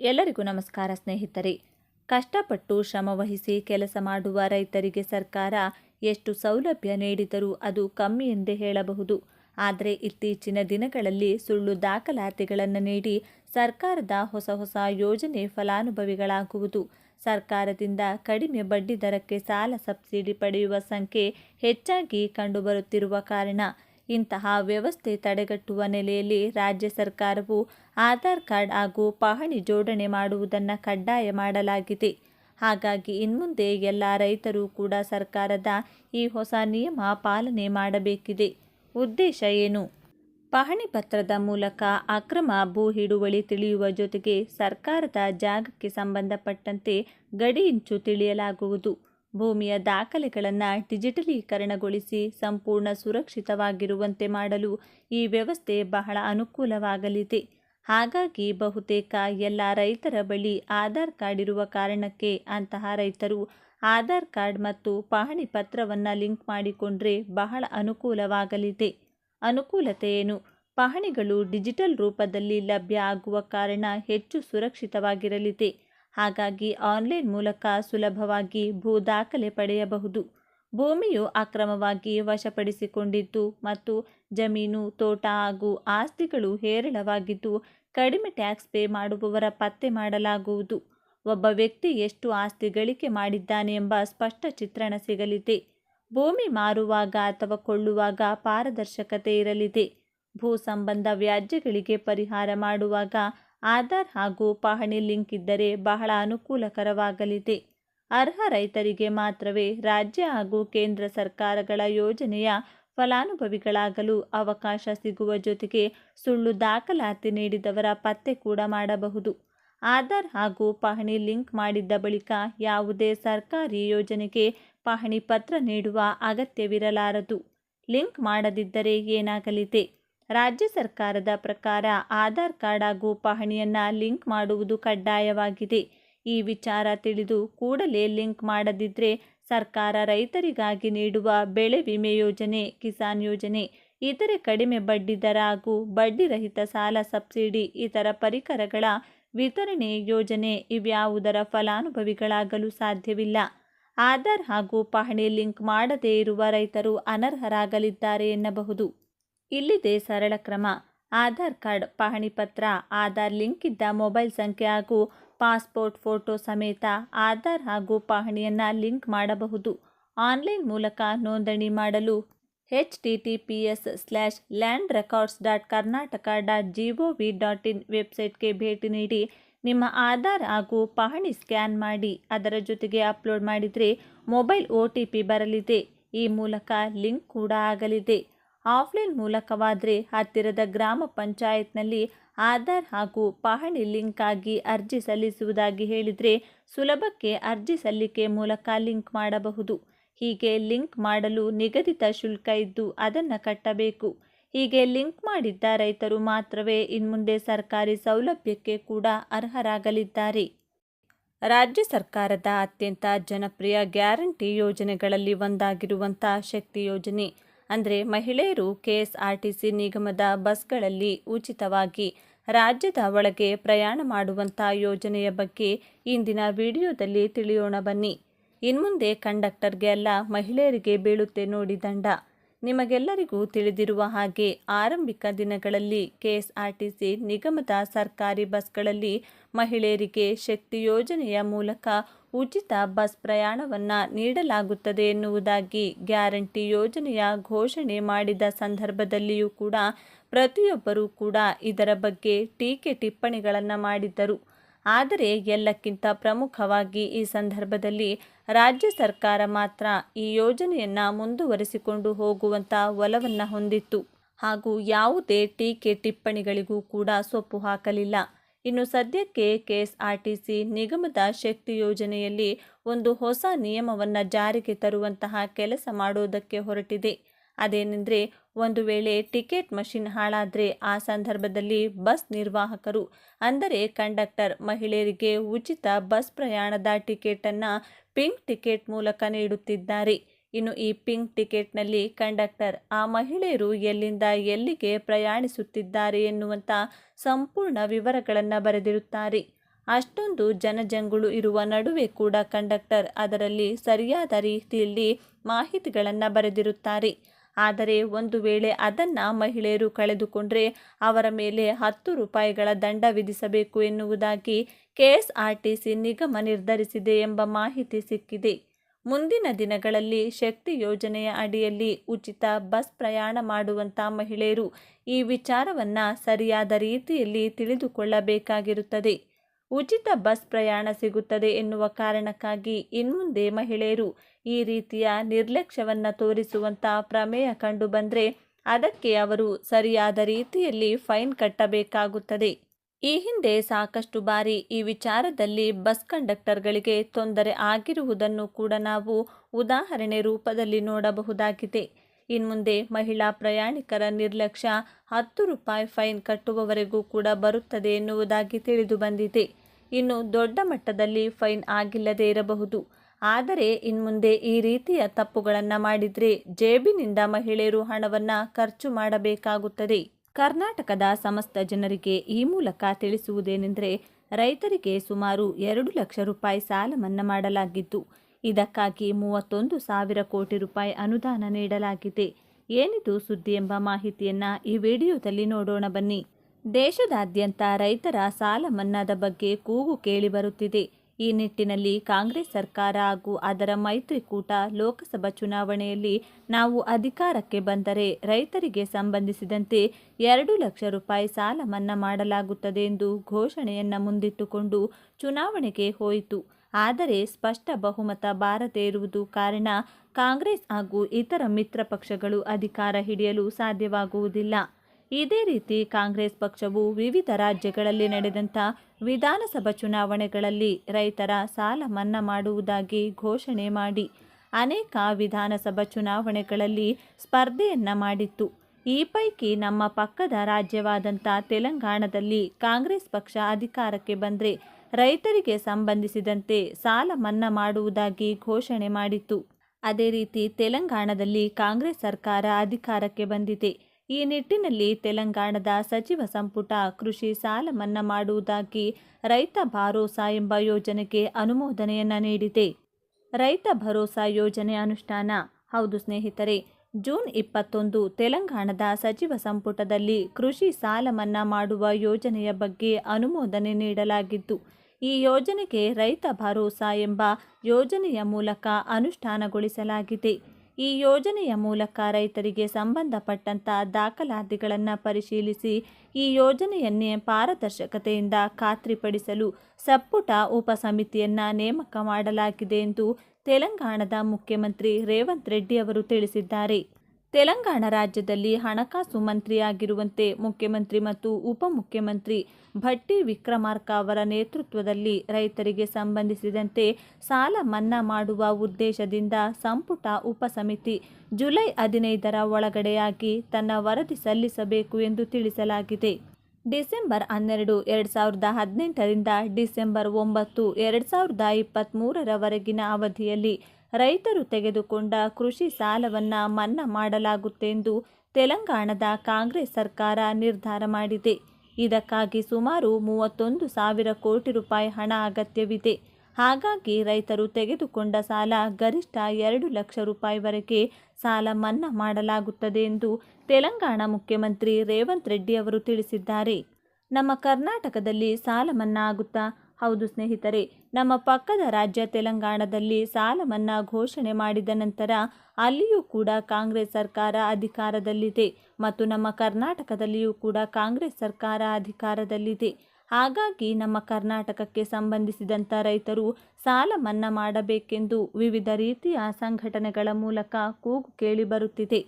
ಎಲ್ಲರಿಗೂ ನಮಸ್ಕಾರ ಸ್ನೇಹಿತರೆ. ಕಷ್ಟಪಟ್ಟು ಶ್ರಮವಹಿಸಿ ಕೆಲಸ ಮಾಡುವ ರೈತರಿಗೆ ಸರ್ಕಾರ ಎಷ್ಟು ಸೌಲಭ್ಯ ನೀಡಿದರೂ ಅದು ಕಮ್ಮಿ ಎಂದೇ ಹೇಳಬಹುದು. ಆದರೆ ಇತ್ತೀಚಿನ ದಿನಗಳಲ್ಲಿ ಸುಳ್ಳು ದಾಖಲಾತಿಗಳನ್ನು ನೀಡಿ ಸರ್ಕಾರದ ಹೊಸ ಹೊಸ ಯೋಜನೆ ಫಲಾನುಭವಿಗಳಾಗುವುದು. ಸರ್ಕಾರದಿಂದ ಕಡಿಮೆ ಬಡ್ಡಿ ದರಕ್ಕೆ ಸಾಲ ಸಬ್ಸಿಡಿ ಪಡೆಯುವ ಸಂಖ್ಯೆ ಹೆಚ್ಚಾಗಿ ಕಂಡುಬರುತ್ತಿರುವ ಕಾರಣ ಇಂತಹ ವ್ಯವಸ್ಥೆ ತಡೆಗಟ್ಟುವ ನೆಲೆಯಲ್ಲಿ ರಾಜ್ಯ ಸರ್ಕಾರವು ಆಧಾರ್ ಕಾರ್ಡ್ ಹಾಗೂ ಪಹಣಿ ಜೋಡಣೆ ಮಾಡುವುದನ್ನು ಕಡ್ಡಾಯ ಮಾಡಲಾಗಿದೆ. ಹಾಗಾಗಿ ಇನ್ಮುಂದೆ ಎಲ್ಲ ರೈತರು ಕೂಡ ಸರ್ಕಾರದ ಈ ಹೊಸ ನಿಯಮ ಪಾಲನೆ ಮಾಡಬೇಕಿದೆ. ಉದ್ದೇಶ ಏನು? ಪಹಣಿ ಪತ್ರದ ಮೂಲಕ ಅಕ್ರಮ ಭೂ ಹಿಡುವಳಿ ತಿಳಿಯುವ ಜೊತೆಗೆ ಸರ್ಕಾರದ ಜಾಗಕ್ಕೆ ಸಂಬಂಧಪಟ್ಟಂತೆ ಗಡಿ ಇಂಚು ತಿಳಿಯಲಾಗುವುದು. ಭೂಮಿಯ ದಾಖಲೆಗಳನ್ನು ಡಿಜಿಟಲೀಕರಣಗೊಳಿಸಿ ಸಂಪೂರ್ಣ ಸುರಕ್ಷಿತವಾಗಿರುವಂತೆ ಮಾಡಲು ಈ ವ್ಯವಸ್ಥೆ ಬಹಳ ಅನುಕೂಲವಾಗಲಿದೆ. ಹಾಗಾಗಿ ಬಹುತೇಕ ಎಲ್ಲ ರೈತರ ಬಳಿ ಆಧಾರ್ ಕಾರ್ಡ್ ಇರುವ ಕಾರಣಕ್ಕೆ ಅಂತಹ ರೈತರು ಆಧಾರ್ ಕಾರ್ಡ್ ಮತ್ತು ಪಹಣಿ ಪತ್ರವನ್ನು ಲಿಂಕ್ ಮಾಡಿಕೊಂಡ್ರೆ ಬಹಳ ಅನುಕೂಲವಾಗಲಿದೆ. ಅನುಕೂಲತೆ ಏನು? ಪಹಣಿಗಳು ಡಿಜಿಟಲ್ ರೂಪದಲ್ಲಿ ಲಭ್ಯ ಆಗುವ ಕಾರಣ ಹೆಚ್ಚು ಸುರಕ್ಷಿತವಾಗಿರಲಿದೆ. ಹಾಗಾಗಿ ಆನ್ಲೈನ್ ಮೂಲಕ ಸುಲಭವಾಗಿ ಭೂ ದಾಖಲೆ ಪಡೆಯಬಹುದು. ಭೂಮಿಯು ಅಕ್ರಮವಾಗಿ ವಶಪಡಿಸಿಕೊಂಡಿದ್ದು ಮತ್ತು ಜಮೀನು, ತೋಟ ಹಾಗೂ ಆಸ್ತಿಗಳು ಹೇರಳವಾಗಿದ್ದು ಕಡಿಮೆ ಟ್ಯಾಕ್ಸ್ ಪೇ ಮಾಡುವವರ ಪತ್ತೆ ಮಾಡಲಾಗುವುದು. ಒಬ್ಬ ವ್ಯಕ್ತಿ ಎಷ್ಟು ಆಸ್ತಿ ಗಳಿಕೆ ಮಾಡಿದ್ದಾನೆ ಎಂಬ ಸ್ಪಷ್ಟ ಚಿತ್ರಣ ಸಿಗಲಿದೆ. ಭೂಮಿ ಮಾರುವಾಗ ಅಥವಾ ಕೊಳ್ಳುವಾಗ ಪಾರದರ್ಶಕತೆ ಇರಲಿದೆ. ಭೂ ಸಂಬಂಧ ವ್ಯಾಜ್ಯಗಳಿಗೆ ಪರಿಹಾರ ಮಾಡುವಾಗ ಆಧಾರ್ ಹಾಗೂ ಪಹಣಿ ಲಿಂಕ್ ಇದ್ದರೆ ಬಹಳ ಅನುಕೂಲಕರವಾಗಲಿದೆ. ಅರ್ಹ ರೈತರಿಗೆ ಮಾತ್ರವೇ ರಾಜ್ಯ ಹಾಗೂ ಕೇಂದ್ರ ಸರ್ಕಾರಗಳ ಯೋಜನೆಯ ಫಲಾನುಭವಿಗಳಾಗಲು ಅವಕಾಶ ಸಿಗುವ ಜೊತೆಗೆ ಸುಳ್ಳು ದಾಖಲಾತಿ ನೀಡಿದವರ ಪತ್ತೆ ಕೂಡ ಮಾಡಬಹುದು. ಆಧಾರ್ ಹಾಗೂ ಪಹಣಿ ಲಿಂಕ್ ಮಾಡಿದ್ದ ಬಳಿಕ ಯಾವುದೇ ಸರ್ಕಾರಿ ಯೋಜನೆಗೆ ಪಹಣಿ ಪತ್ರ ನೀಡುವ ಅಗತ್ಯವಿರಲಾರದು. ಲಿಂಕ್ ಮಾಡದಿದ್ದರೆ ಏನಾಗಲಿದೆ? ರಾಜ್ಯ ಸರ್ಕಾರದ ಪ್ರಕಾರ ಆಧಾರ್ ಕಾರ್ಡ್ ಹಾಗೂ ಪಹಣಿಯನ್ನು ಲಿಂಕ್ ಮಾಡುವುದು ಕಡ್ಡಾಯವಾಗಿದೆ. ಈ ವಿಚಾರ ತಿಳಿದು ಕೂಡಲೇ ಲಿಂಕ್ ಮಾಡದಿದ್ದರೆ ಸರ್ಕಾರ ರೈತರಿಗಾಗಿ ನೀಡುವ ಬೆಳೆ ವಿಮೆ ಯೋಜನೆ, ಕಿಸಾನ್ ಯೋಜನೆ, ಇತರೆ ಕಡಿಮೆ ಬಡ್ಡಿ ದರ ಹಾಗೂ ಬಡ್ಡಿರಹಿತ ಸಾಲ ಸಬ್ಸಿಡಿ, ಇತರ ಪರಿಕರಗಳ ವಿತರಣೆ ಯೋಜನೆ ಇವ್ಯಾವುದರ ಫಲಾನುಭವಿಗಳಾಗಲು ಸಾಧ್ಯವಿಲ್ಲ. ಆಧಾರ್ ಹಾಗೂ ಪಹಣಿ ಲಿಂಕ್ ಮಾಡದೇ ಇರುವ ರೈತರು ಅನರ್ಹರಾಗಲಿದ್ದಾರೆ ಎನ್ನಬಹುದು. ಇಲ್ಲಿದೆ ಸರಳ ಕ್ರಮ. ಆಧಾರ್ ಕಾರ್ಡ್, ಪಹಣಿ ಪತ್ರ, ಆಧಾರ್ ಲಿಂಕ್ ಇದ್ದ ಮೊಬೈಲ್ ಸಂಖ್ಯೆ ಹಾಗೂ ಪಾಸ್ಪೋರ್ಟ್ ಫೋಟೋ ಸಮೇತ ಆಧಾರ್ ಹಾಗೂ ಪಹಣಿಯನ್ನು ಲಿಂಕ್ ಮಾಡಬಹುದು. ಆನ್ಲೈನ್ ಮೂಲಕ ನೋಂದಣಿ ಮಾಡಲು H T T P S slash land records dot Karnataka dot G V dot in ವೆಬ್ಸೈಟ್ಗೆ ಭೇಟಿ ನೀಡಿ ನಿಮ್ಮ ಆಧಾರ್ ಹಾಗೂ ಪಹಣಿ ಸ್ಕ್ಯಾನ್ ಮಾಡಿ ಅದರ ಜೊತೆಗೆ ಅಪ್ಲೋಡ್ ಮಾಡಿದರೆ ಮೊಬೈಲ್ ಒ ಬರಲಿದೆ. ಈ ಮೂಲಕ ಲಿಂಕ್ ಕೂಡ ಆಗಲಿದೆ. ಆಫ್ಲೈನ್ ಮೂಲಕವಾದರೆ ಹತ್ತಿರದ ಗ್ರಾಮ ಪಂಚಾಯತ್ನಲ್ಲಿ ಆಧಾರ್ ಹಾಗೂ ಪಹಣಿ ಲಿಂಕ್ ಆಗಿ ಅರ್ಜಿ ಸಲ್ಲಿಸುವುದಾಗಿ ಹೇಳಿದರೆ ಸುಲಭಕ್ಕೆ ಅರ್ಜಿ ಸಲ್ಲಿಕೆ ಮೂಲಕ ಲಿಂಕ್ ಮಾಡಬಹುದು. ಹೀಗೆ ಲಿಂಕ್ ಮಾಡಲು ನಿಗದಿತ ಶುಲ್ಕ ಇದ್ದು ಅದನ್ನು ಕಟ್ಟಬೇಕು. ಹೀಗೆ ಲಿಂಕ್ ಮಾಡಿದ್ದ ರೈತರು ಮಾತ್ರವೇ ಇನ್ಮುಂದೆ ಸರ್ಕಾರಿ ಸೌಲಭ್ಯಕ್ಕೆ ಕೂಡ ಅರ್ಹರಾಗಲಿದ್ದಾರೆ. ರಾಜ್ಯ ಸರ್ಕಾರದ ಅತ್ಯಂತ ಜನಪ್ರಿಯ ಗ್ಯಾರಂಟಿ ಯೋಜನೆಗಳಲ್ಲಿ ಒಂದಾಗಿರುವಂಥ ಶಕ್ತಿ ಯೋಜನೆ ಅಂದರೆ ಮಹಿಳೆಯರು ಕೆಎಸ್ಆರ್ಟಿಸಿ ನಿಗಮದ ಬಸ್ಗಳಲ್ಲಿ ಉಚಿತವಾಗಿ ರಾಜ್ಯದ ಒಳಗೆ ಪ್ರಯಾಣ ಮಾಡುವಂಥ ಯೋಜನೆಯ ಬಗ್ಗೆ ಇಂದಿನ ವಿಡಿಯೋದಲ್ಲಿ ತಿಳಿಯೋಣ ಬನ್ನಿ. ಇನ್ಮುಂದೆ ಕಂಡಕ್ಟರ್ಗೆ ಅಲ್ಲ, ಮಹಿಳೆಯರಿಗೆ ಬೀಳುತ್ತೆ ನೋಡಿ ದಂಡ. ನಿಮಗೆಲ್ಲರಿಗೂ ತಿಳಿದಿರುವ ಹಾಗೆ ಆರಂಭಿಕ ದಿನಗಳಲ್ಲಿ ಕೆಎಸ್ಆರ್ಟಿಸಿ ನಿಗಮದ ಸರ್ಕಾರಿ ಬಸ್ಗಳಲ್ಲಿ ಮಹಿಳೆಯರಿಗೆ ಶಕ್ತಿ ಯೋಜನೆಯ ಮೂಲಕ ಉಚಿತ ಬಸ್ ಪ್ರಯಾಣವನ್ನು ನೀಡಲಾಗುತ್ತದೆ ಎನ್ನುವುದಾಗಿ ಗ್ಯಾರಂಟಿ ಯೋಜನೆಯ ಘೋಷಣೆ ಮಾಡಿದ ಸಂದರ್ಭದಲ್ಲಿಯೂ ಕೂಡ ಪ್ರತಿಯೊಬ್ಬರೂ ಕೂಡ ಇದರ ಬಗ್ಗೆ ಟೀಕೆ ಟಿಪ್ಪಣಿಗಳನ್ನು ಮಾಡಿದ್ದರು. ಆದರೆ ಎಲ್ಲಕ್ಕಿಂತ ಪ್ರಮುಖವಾಗಿ ಈ ಸಂದರ್ಭದಲ್ಲಿ ರಾಜ್ಯ ಸರ್ಕಾರ ಮಾತ್ರ ಈ ಯೋಜನೆಯನ್ನು ಮುಂದುವರಿಸಿಕೊಂಡು ಹೋಗುವಂಥ ಒಲವನ್ನು ಹೊಂದಿತ್ತು. ಹಾಗೂ ಯಾವುದೇ ಟೀಕೆ ಟಿಪ್ಪಣಿಗಳಿಗೂ ಕೂಡ ಸೊಪ್ಪು ಹಾಕಲಿಲ್ಲ. ಇನ್ನು ಸದ್ಯಕ್ಕೆ ಕೆಎಸ್ಆರ್ಟಿಸಿ ನಿಗಮದ ಶಕ್ತಿ ಯೋಜನೆಯಲ್ಲಿ ಒಂದು ಹೊಸ ನಿಯಮವನ್ನು ಜಾರಿಗೆ ತರುವಂತಹ ಕೆಲಸ ಮಾಡುವುದಕ್ಕೆ ಹೊರಟಿದೆ. ಅದೇನೆಂದರೆ, ಒಂದು ವೇಳೆ ಟಿಕೆಟ್ ಮಷಿನ್ ಹಾಳಾದರೆ ಆ ಸಂದರ್ಭದಲ್ಲಿ ಬಸ್ ನಿರ್ವಾಹಕರು, ಅಂದರೆ ಕಂಡಕ್ಟರ್ ಮಹಿಳೆಯರಿಗೆ ಉಚಿತ ಬಸ್ ಪ್ರಯಾಣದ ಟಿಕೆಟನ್ನು ಪಿಂಕ್ ಟಿಕೆಟ್ ಮೂಲಕ ನೀಡುತ್ತಿದ್ದಾರೆ. ಇನ್ನು ಈ ಪಿಂಕ್ ಟಿಕೆಟ್ನಲ್ಲಿ ಕಂಡಕ್ಟರ್, ಆ ಮಹಿಳೆಯರು ಎಲ್ಲಿಂದ ಎಲ್ಲಿಗೆ ಪ್ರಯಾಣಿಸುತ್ತಿದ್ದಾರೆ ಎನ್ನುವಂಥ ಸಂಪೂರ್ಣ ವಿವರಗಳನ್ನು ಬರೆದಿರುತ್ತಾರೆ. ಅಷ್ಟೊಂದು ಜನಜಂಗುಳು ಇರುವ ನಡುವೆ ಕೂಡ ಕಂಡಕ್ಟರ್ ಅದರಲ್ಲಿ ಸರಿಯಾದ ರೀತಿಯಲ್ಲಿ ಮಾಹಿತಿಗಳನ್ನು ಬರೆದಿರುತ್ತಾರೆ. ಆದರೆ ಒಂದು ವೇಳೆ ಅದನ್ನು ಮಹಿಳೆಯರು ಕಳೆದುಕೊಂಡರೆ ಅವರ ಮೇಲೆ ಹತ್ತು ರೂಪಾಯಿಗಳ ದಂಡ ವಿಧಿಸಬೇಕು ಎನ್ನುವುದಾಗಿ ಕೆಎಸ್ಆರ್ಟಿಸಿ ನಿಗಮ ನಿರ್ಧರಿಸಿದೆ ಎಂಬ ಮಾಹಿತಿ ಸಿಕ್ಕಿದೆ. ಮುಂದಿನ ದಿನಗಳಲ್ಲಿ ಶಕ್ತಿ ಯೋಜನೆಯ ಅಡಿಯಲ್ಲಿ ಉಚಿತ ಬಸ್ ಪ್ರಯಾಣ ಮಾಡುವಂಥ ಮಹಿಳೆಯರು ಈ ವಿಚಾರವನ್ನು ಸರಿಯಾದ ರೀತಿಯಲ್ಲಿ ತಿಳಿದುಕೊಳ್ಳಬೇಕಾಗಿರುತ್ತದೆ. ಉಚಿತ ಬಸ್ ಪ್ರಯಾಣ ಸಿಗುತ್ತದೆ ಎನ್ನುವ ಕಾರಣಕ್ಕಾಗಿ ಇನ್ಮುಂದೆ ಮಹಿಳೆಯರು ಈ ರೀತಿಯ ನಿರ್ಲಕ್ಷ್ಯವನ್ನು ತೋರಿಸುವಂಥ ಪ್ರಮೇಯ ಕಂಡುಬಂದರೆ ಅದಕ್ಕೆ ಅವರು ಸರಿಯಾದ ರೀತಿಯಲ್ಲಿ ಫೈನ್ ಕಟ್ಟಬೇಕಾಗುತ್ತದೆ. ಈ ಹಿಂದೆ ಸಾಕಷ್ಟು ಬಾರಿ ಈ ವಿಚಾರದಲ್ಲಿ ಬಸ್ ಕಂಡಕ್ಟರ್ಗಳಿಗೆ ತೊಂದರೆ ಆಗಿರುವುದನ್ನು ಕೂಡ ನಾವು ಉದಾಹರಣೆ ರೂಪದಲ್ಲಿ ನೋಡಬಹುದಾಗಿದೆ. ಇನ್ಮುಂದೆ ಮಹಿಳಾ ಪ್ರಯಾಣಿಕರ ನಿರ್ಲಕ್ಷ್ಯ ಹತ್ತು ರೂಪಾಯಿ ಫೈನ್ ಕಟ್ಟುವವರೆಗೂ ಕೂಡ ಬರುತ್ತದೆ ಎನ್ನುವುದಾಗಿ ತಿಳಿದು ಬಂದಿದೆ. ಇನ್ನು ದೊಡ್ಡ ಮಟ್ಟದಲ್ಲಿ ಫೈನ್ ಆಗಿಲ್ಲದೇ ಇರಬಹುದು. ಆದರೆ ಇನ್ಮುಂದೆ ಈ ರೀತಿಯ ತಪ್ಪುಗಳನ್ನು ಮಾಡಿದರೆ ಜೇಬಿನಿಂದ ಮಹಿಳೆಯರು ಹಣವನ್ನು ಖರ್ಚು ಮಾಡಬೇಕಾಗುತ್ತದೆ. ಕರ್ನಾಟಕದ ಸಮಸ್ತ ಜನರಿಗೆ ಈ ಮೂಲಕ ತಿಳಿಸುವುದೇನೆಂದರೆ ರೈತರಿಗೆ ಸುಮಾರು ಎರಡು ಲಕ್ಷ ರೂಪಾಯಿ ಸಾಲ ಮನ್ನಾ ಮಾಡಲಾಗಿದ್ದು ಇದಕ್ಕಾಗಿ ಮೂವತ್ತೊಂದು ಸಾವಿರ ಕೋಟಿ ರೂಪಾಯಿ ಅನುದಾನ ನೀಡಲಾಗಿದೆ. ಏನಿದು ಸುದ್ದಿ ಎಂಬ ಮಾಹಿತಿಯನ್ನು ಈ ವಿಡಿಯೋದಲ್ಲಿ ನೋಡೋಣ ಬನ್ನಿ. ದೇಶದಾದ್ಯಂತ ರೈತರ ಸಾಲ ಮನ್ನಾದ ಬಗ್ಗೆ ಕೂಗು ಕೇಳಿಬರುತ್ತಿದೆ ಈ ನಿಟ್ಟಿನಲ್ಲಿ ಕಾಂಗ್ರೆಸ್ ಸರ್ಕಾರ ಹಾಗೂ ಅದರ ಮೈತ್ರಿಕೂಟ ಲೋಕಸಭಾ ಚುನಾವಣೆಯಲ್ಲಿ ನಾವು ಅಧಿಕಾರಕ್ಕೆ ಬಂದರೆ ರೈತರಿಗೆ ಸಂಬಂಧಿಸಿದಂತೆ ಎರಡು ಲಕ್ಷ ರೂಪಾಯಿ ಸಾಲ ಮನ್ನಾ ಮಾಡಲಾಗುತ್ತದೆ ಎಂದು ಘೋಷಣೆಯನ್ನು ಮುಂದಿಟ್ಟುಕೊಂಡು ಚುನಾವಣೆಗೆ ಹೋಯಿತು. ಆದರೆ ಸ್ಪಷ್ಟ ಬಹುಮತ ಬಾರದೇ ಇರುವುದು ಕಾರಣ ಕಾಂಗ್ರೆಸ್ ಹಾಗೂ ಇತರ ಮಿತ್ರ ಪಕ್ಷಗಳು ಅಧಿಕಾರ ಹಿಡಿಯಲು ಸಾಧ್ಯವಾಗುವುದಿಲ್ಲ. ಇದೇ ರೀತಿ ಕಾಂಗ್ರೆಸ್ ಪಕ್ಷವು ವಿವಿಧ ರಾಜ್ಯಗಳಲ್ಲಿ ನಡೆದಂಥ ವಿಧಾನಸಭಾ ಚುನಾವಣೆಗಳಲ್ಲಿ ರೈತರ ಸಾಲ ಮನ್ನಾ ಮಾಡುವುದಾಗಿ ಘೋಷಣೆ ಮಾಡಿ. ಅನೇಕ ವಿಧಾನಸಭಾ ಚುನಾವಣೆಗಳಲ್ಲಿ ಸ್ಪರ್ಧೆಯನ್ನ ಮಾಡಿತ್ತು. ಈ ಪೈಕಿ ನಮ್ಮ ಪಕ್ಕದ ರಾಜ್ಯವಾದಂಥ ತೆಲಂಗಾಣದಲ್ಲಿ ಕಾಂಗ್ರೆಸ್ ಪಕ್ಷ ಅಧಿಕಾರಕ್ಕೆ ಬಂದರೆ ರೈತರಿಗೆ ಸಂಬಂಧಿಸಿದಂತೆ ಸಾಲ ಮನ್ನಾ ಮಾಡುವುದಾಗಿ ಘೋಷಣೆ ಮಾಡಿತ್ತು. ಅದೇ ರೀತಿ ತೆಲಂಗಾಣದಲ್ಲಿ ಕಾಂಗ್ರೆಸ್ ಸರ್ಕಾರ ಅಧಿಕಾರಕ್ಕೆ ಬಂದಿದೆ. ಈ ನಿಟ್ಟಿನಲ್ಲಿ ತೆಲಂಗಾಣದ ಸಚಿವ ಸಂಪುಟ ಕೃಷಿ ಸಾಲ ಮನ್ನಾ ಮಾಡುವುದಾಗಿ ರೈತ ಭರೋಸಾ ಎಂಬ ಯೋಜನೆಗೆ ಅನುಮೋದನೆಯನ್ನ ನೀಡಿದೆ. ರೈತ ಭರೋಸಾ ಯೋಜನೆ ಅನುಷ್ಠಾನ, ಹೌದು ಸ್ನೇಹಿತರೆ, ಜೂನ್ ಇಪ್ಪತ್ತೊಂದು ತೆಲಂಗಾಣದ ಸಚಿವ ಸಂಪುಟದಲ್ಲಿ ಕೃಷಿ ಸಾಲ ಮನ್ನಾ ಮಾಡುವ ಯೋಜನೆಯ ಬಗ್ಗೆ ಅನುಮೋದನೆ ನೀಡಲಾಗಿದ್ದು, ಈ ಯೋಜನೆಗೆ ರೈತ ಭರೋಸಾ ಎಂಬ ಯೋಜನೆಯ ಮೂಲಕ ಅನುಷ್ಠಾನಗೊಳಿಸಲಾಗಿದೆ. ಈ ಯೋಜನೆಯ ಮೂಲಕ ರೈತರಿಗೆ ಸಂಬಂಧಪಟ್ಟಂಥ ದಾಖಲಾತಿಗಳನ್ನು ಪರಿಶೀಲಿಸಿ ಈ ಯೋಜನೆಯನ್ನೇ ಪಾರದರ್ಶಕತೆಯಿಂದ ಖಾತ್ರಿಪಡಿಸಲು ಸಪ್ಪುಟ ಉಪಸಮಿತಿಯನ್ನ ನೇಮಕ ಮಾಡಲಾಗಿದೆ ಎಂದು ತೆಲಂಗಾಣದ ಮುಖ್ಯಮಂತ್ರಿ ರೇವಂತ್ ರೆಡ್ಡಿ ಅವರು ತಿಳಿಸಿದ್ದಾರೆ. ತೆಲಂಗಾಣ ರಾಜ್ಯದಲ್ಲಿ ಹಣಕಾಸು ಮಂತ್ರಿಯಾಗಿರುವಂತೆ ಮುಖ್ಯಮಂತ್ರಿ ಮತ್ತು ಉಪಮುಖ್ಯಮಂತ್ರಿ ಭಟ್ಟಿ ವಿಕ್ರಮಾರ್ಕ ಅವರ ನೇತೃತ್ವದಲ್ಲಿ ರೈತರಿಗೆ ಸಂಬಂಧಿಸಿದಂತೆ ಸಾಲ ಮನ್ನಾ ಮಾಡುವ ಉದ್ದೇಶದಿಂದ ಸಂಪುಟ ಉಪಸಮಿತಿ ಜುಲೈ ಹದಿನೈದರ ಒಳಗಡೆಯಾಗಿ ತನ್ನ ವರದಿ ಸಲ್ಲಿಸಬೇಕು ಎಂದು ತಿಳಿಸಲಾಗಿದೆ. ಡಿಸೆಂಬರ್ ಹನ್ನೆರಡು, ಎರಡು ಸಾವಿರದ ಹದಿನೆಂಟರಿಂದ ಡಿಸೆಂಬರ್ ಒಂಬತ್ತು, ಎರಡು ಸಾವಿರದ ಇಪ್ಪತ್ತ್ಮೂರರವರೆಗಿನ ಅವಧಿಯಲ್ಲಿ ರೈತರು ತೆಗೆದುಕೊಂಡ ಕೃಷಿ ಸಾಲವನ್ನು ಮನ್ನಾ ಮಾಡಲಾಗುತ್ತೆಂದು ತೆಲಂಗಾಣದ ಕಾಂಗ್ರೆಸ್ ಸರ್ಕಾರ ನಿರ್ಧಾರ ಮಾಡಿದೆ. ಇದಕ್ಕಾಗಿ ಸುಮಾರು ಮೂವತ್ತೊಂದು ಸಾವಿರ ಕೋಟಿ ರೂಪಾಯಿ ಹಣ ಅಗತ್ಯವಿದೆ. ಹಾಗಾಗಿ ರೈತರು ತೆಗೆದುಕೊಂಡ ಸಾಲ ಗರಿಷ್ಠ ಎರಡು ಲಕ್ಷ ರೂಪಾಯಿವರೆಗೆ ಸಾಲ ಮನ್ನಾ ಮಾಡಲಾಗುತ್ತದೆ ಎಂದು ತೆಲಂಗಾಣ ಮುಖ್ಯಮಂತ್ರಿ ರೇವಂತ್ ರೆಡ್ಡಿ ಅವರು ತಿಳಿಸಿದ್ದಾರೆ. ನಮ್ಮ ಕರ್ನಾಟಕದಲ್ಲಿ ಸಾಲ ಮನ್ನಾ ಆಗುತ್ತಾ? ಹೌದು ಸ್ನೇಹಿತರೆ, ನಮ್ಮ ಪಕ್ಕದ ರಾಜ್ಯ ತೆಲಂಗಾಣದಲ್ಲಿ ಸಾಲ ಮನ್ನಾ ಘೋಷಣೆ ಮಾಡಿದ ನಂತರ ಅಲ್ಲಿಯೂ ಕೂಡ ಕಾಂಗ್ರೆಸ್ ಸರ್ಕಾರ ಅಧಿಕಾರದಲ್ಲಿದೆ ಮತ್ತು ನಮ್ಮ ಕರ್ನಾಟಕದಲ್ಲಿಯೂ ಕೂಡ ಕಾಂಗ್ರೆಸ್ ಸರ್ಕಾರ ಅಧಿಕಾರದಲ್ಲಿದೆ. ಹಾಗಾಗಿ ನಮ್ಮ ಕರ್ನಾಟಕಕ್ಕೆ ಸಂಬಂಧಿಸಿದಂಥ ರೈತರು ಸಾಲ ಮನ್ನಾ ಮಾಡಬೇಕೆಂದು ವಿವಿಧ ರೀತಿಯ ಸಂಘಟನೆಗಳ ಮೂಲಕ ಕೂಗು ಕೇಳಿಬರುತ್ತಿದೆ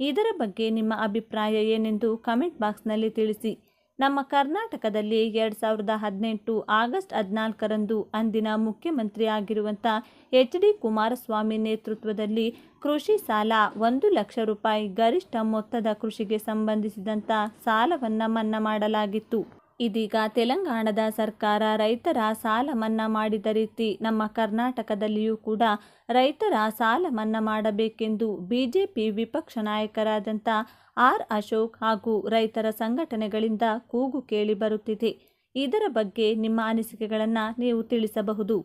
ಇದರ ಬಗ್ಗೆ ನಿಮ್ಮ ಅಭಿಪ್ರಾಯ ಏನೆಂದು ಕಮೆಂಟ್ ಬಾಕ್ಸ್ನಲ್ಲಿ ತಿಳಿಸಿ. ನಮ್ಮ ಕರ್ನಾಟಕದಲ್ಲಿ ಎರಡು ಸಾವಿರದ ಹದಿನೆಂಟು ಆಗಸ್ಟ್ ಹದಿನಾಲ್ಕರಂದು ಅಂದಿನ ಮುಖ್ಯಮಂತ್ರಿ ಆಗಿರುವಂಥ ಎಚ್ ಡಿ ಕುಮಾರಸ್ವಾಮಿ ನೇತೃತ್ವದಲ್ಲಿ ಕೃಷಿ ಸಾಲ ಒಂದು ಲಕ್ಷ ರೂಪಾಯಿ ಗರಿಷ್ಠ ಮೊತ್ತದ ಕೃಷಿಗೆ ಸಂಬಂಧಿಸಿದಂಥ ಸಾಲವನ್ನು ಮನ್ನಾ ಮಾಡಲಾಗಿತ್ತು. ಇದೀಗ ತೆಲಂಗಾಣದ ಸರ್ಕಾರ ರೈತರ ಸಾಲ ಮನ್ನಾ ಮಾಡಿದ ರೀತಿ ನಮ್ಮ ಕರ್ನಾಟಕದಲ್ಲಿಯೂ ಕೂಡ ರೈತರ ಸಾಲ ಮನ್ನಾ ಮಾಡಬೇಕೆಂದು ಬಿಜೆಪಿ ವಿಪಕ್ಷ ನಾಯಕರಾದಂಥ ಆರ್ ಅಶೋಕ್ ಹಾಗೂ ರೈತರ ಸಂಘಟನೆಗಳಿಂದ ಕೂಗು ಕೇಳಿಬರುತ್ತಿದೆ ಇದರ ಬಗ್ಗೆ ನಿಮ್ಮ ಅನಿಸಿಕೆಗಳನ್ನು ನೀವು ತಿಳಿಸಬಹುದು.